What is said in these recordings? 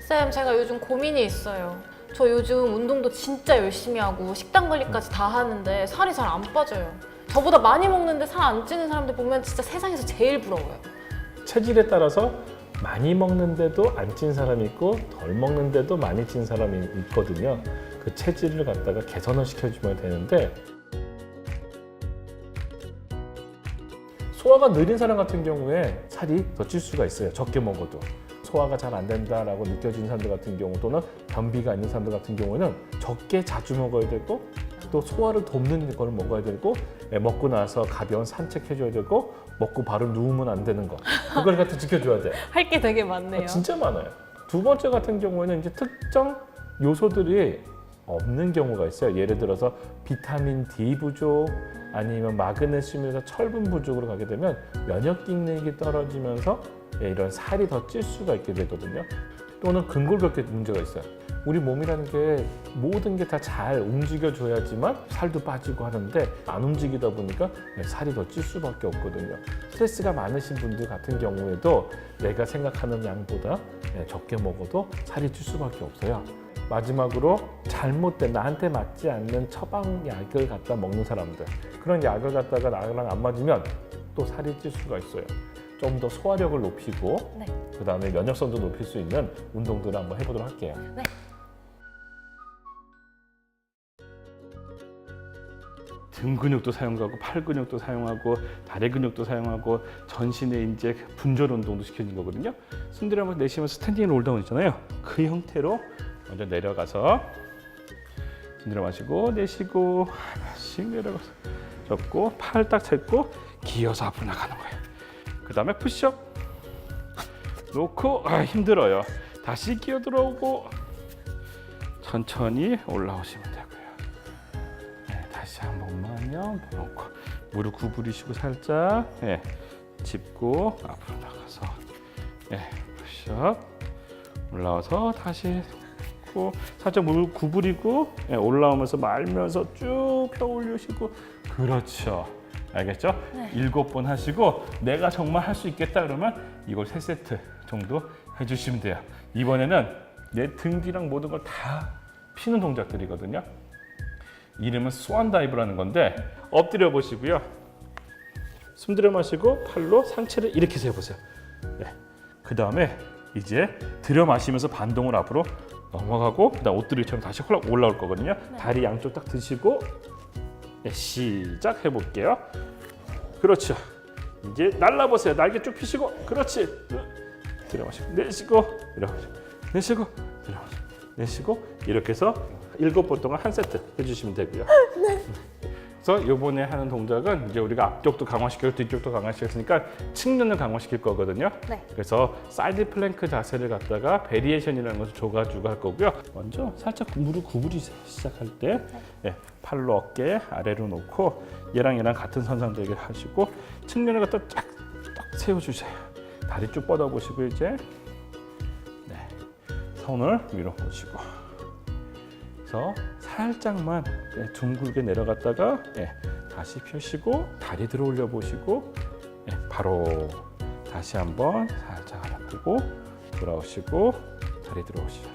쌤, 제가 요즘 고민이 있어요. 저 요즘 운동도 진짜 열심히 하고 식단 관리까지 다 하는데 살이 잘 안 빠져요. 저보다 많이 먹는데 살 안 찌는 사람들 보면 진짜 세상에서 제일 부러워요. 체질에 따라서 많이 먹는데도 안 찐 사람이 있고 덜 먹는데도 많이 찐 사람이 있거든요. 그 체질을 갖다가 개선을 시켜주면 되는데 소화가 느린 사람 같은 경우에 살이 더 찔 수가 있어요. 적게 먹어도. 소화가 잘 안 된다라고 느껴지는 사람들 같은 경우 또는 변비가 있는 사람들 같은 경우는 적게 자주 먹어야 되고 또 소화를 돕는 걸 먹어야 되고 예, 먹고 나서 가벼운 산책해줘야 되고 먹고 바로 누우면 안 되는 거 그걸 갖다 지켜줘야 돼. 할 게 되게 아, 많네요. 진짜 많아요. 두 번째 같은 경우에는 이제 특정 요소들이 없는 경우가 있어요. 예를 들어서 비타민 D 부족 아니면 마그네슘에서 철분 부족으로 가게 되면 면역 기능이 떨어지면서 예, 이런 살이 더 찔 수가 있게 되거든요. 또는 근골격계 문제가 있어요. 우리 몸이라는 게 모든 게 다 잘 움직여줘야지만 살도 빠지고 하는데 안 움직이다 보니까 예, 살이 더 찔 수밖에 없거든요. 스트레스가 많으신 분들 같은 경우에도 내가 생각하는 양보다 예, 적게 먹어도 살이 찔 수밖에 없어요. 마지막으로 잘못된 나한테 맞지 않는 처방약을 갖다 먹는 사람들 그런 약을 갖다가 나랑 안 맞으면 또 살이 찔 수가 있어요. 좀 더 소화력을 높이고 네. 그 다음에 면역성도 높일 수 있는 운동들을 한번 해보도록 할게요. 네. 등 근육도 사용하고 팔 근육도 사용하고 다리 근육도 사용하고 전신에 이제 분절 운동도 시켜주는 거거든요. 숨들여 한번 내쉬면서 스탠딩 롤다운 있잖아요. 그 형태로 먼저 내려가서 숨들여 마시고 내쉬고 하나씩 내려가서 접고 팔 딱 잡고 기어서 앞으로 나가는 거예요. 그 다음에 푸시업 놓고 아 힘들어요. 다시 기어 들어오고 천천히 올라오시면 되고요. 네, 다시 한 번만요. 놓고 무릎 구부리시고 살짝 예, 짚고 앞으로 나가서 예, 푸시업 올라와서 다시 살짝 무릎 구부리고 예, 올라오면서 말면서 쭉 펴 올리시고 그렇죠. 알겠죠? 네. 일곱 번 하시고 내가 정말 할 수 있겠다 그러면 이걸 세 세트 정도 해주시면 돼요. 이번에는 내 등 뒤랑 모든 걸 다 피는 동작들이거든요. 이름은 스완 다이브라는 건데 엎드려 보시고요. 숨 들여 마시고 팔로 상체를 이렇게 세워 보세요. 네. 그 다음에 이제 들여 마시면서 반동을 앞으로 넘어가고 그다음 옷들이처럼 다시 홀락 올라올 거거든요. 다리 양쪽 딱 드시고 네, 시작 해볼게요. 그렇죠. 이제 날라보세요. 날개 쭉 펴시고 그렇지. 들여 마시고 내쉬고 들여 마시고 내쉬고 들여 마시고 내쉬고 이렇게 해서 일곱 번 동안 한 세트 해주시면 되고요. 그래서 요번에 하는 동작은 이제 우리가 앞쪽도 강화시키고 뒤쪽도 강화시켰으니까 측면을 강화시킬 거거든요. 네. 그래서 사이드 플랭크 자세를 갖다가 베리에이션이라는 것을 줘가지고 할 거고요. 먼저 살짝 무릎 구부리세요. 시작할 때 예, 팔로 어깨 아래로 놓고 얘랑 얘랑 같은 선상들게 하시고 측면을 갖다 쫙딱 세워주세요. 다리 쭉 뻗어보시고 이제 네, 손을 위로 모시고 그래서 살짝만 예, 둥글게 내려갔다가 예, 다시 펴시고 다리 들어 올려 보시고 예, 바로 다시 한번 살짝 알아보고 돌아오시고 다리 들어 오시고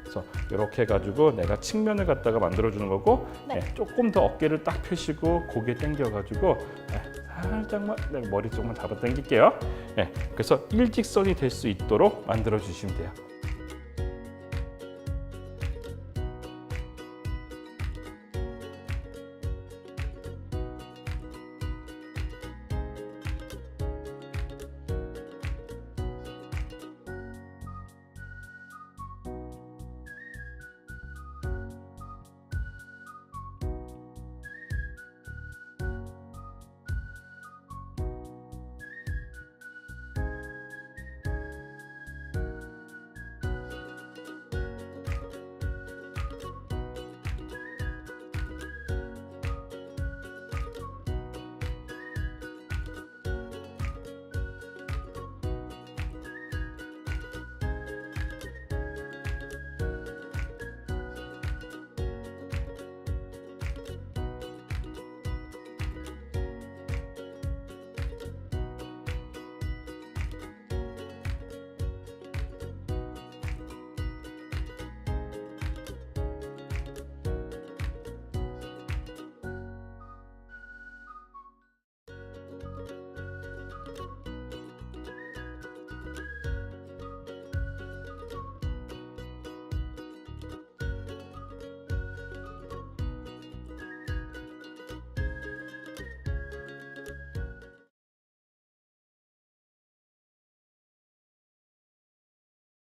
그래서 이렇게 해가지고 내가 측면을 갖다가 만들어 주는 거고 네. 예, 조금 더 어깨를 딱 펴시고 고개 당겨가지고 예, 살짝만 네, 머리 쪽만 잡아 당길게요. 예, 그래서 일직선이 될 수 있도록 만들어 주시면 돼요.